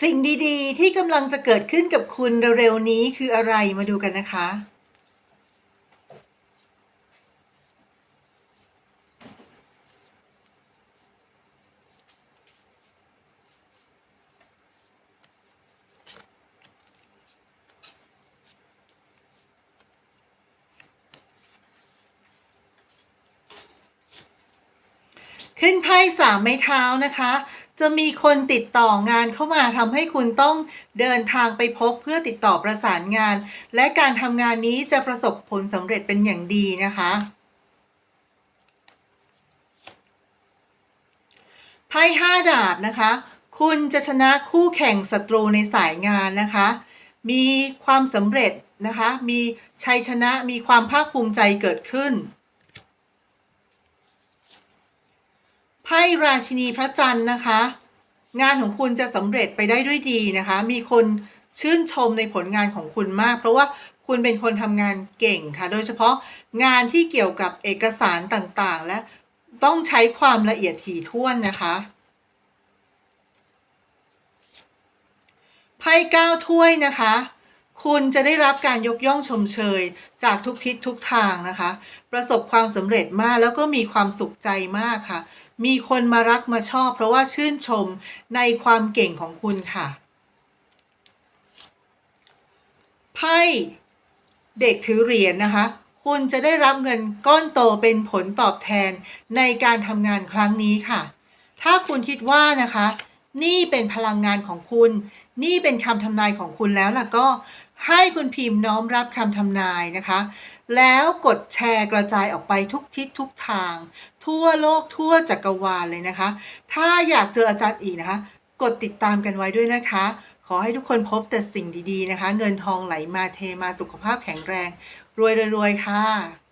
สิ่งดีๆ ที่กำลังจะเกิดขึ้นกับคุณเร็วๆนี้คืออะไรมาดูกันนะคะ ขึ้นไพ่สามไม้เท้านะคะ จะมีคนติดต่องานเข้ามาทำให้คุณต้องเดินทางไปพบเพื่อติดต่อประสานงาน และการทำงานนี้จะประสบผลสำเร็จเป็นอย่างดีนะคะไพ่ห้าดาบนะคะ คุณจะชนะคู่แข่งศัตรูในสายงานนะคะ มีความสำเร็จนะคะ มีชัยชนะมีความภาคภูมิใจเกิดขึ้น ไพ่ราชินีพระจันทร์นะคะ งานของคุณจะสำเร็จไปได้ด้วยดีนะคะ มีคนชื่นชมในผลงานของคุณมาก เพราะว่าคุณเป็นคนทำงานเก่งค่ะ โดยเฉพาะงานที่เกี่ยวกับเอกสารต่างๆ และต้องใช้ความละเอียดถี่ถ้วนนะคะไพ่เก้าถ้วยนะคะ คุณจะได้รับการยกย่องชมเชยจากทุกทิศทุกทางนะคะ ประสบความสำเร็จมากแล้วก็มีความสุขใจมากค่ะ มีคนมารักมาชอบ เพราะว่าชื่นชมในความเก่งของคุณค่ะไพ่เด็กถือเหรียญนะคะ คุณจะได้รับเงินก้อนโตเป็นผลตอบแทนในการทำงานครั้งนี้ค่ะ ถ้าคุณคิดว่านะคะ นี่เป็นพลังงานของคุณ นี่เป็นคำทำนายของคุณแล้วล่ะก็ให้คุณพิมพ์น้อมรับคำทำนายนะคะ แล้วกดแชร์กระจายออกไปทุกทิศทุกทาง ทั่วโลกทั่วจักรวาลเลยนะคะ ถ้าอยากเจออาจารย์อีกนะคะ กดติดตามกันไว้ด้วยนะคะ ขอให้ทุกคนพบแต่สิ่งดีๆนะคะ เงินทองไหลมาเทมาสุขภาพแข็งแรง รวยๆๆค่ะ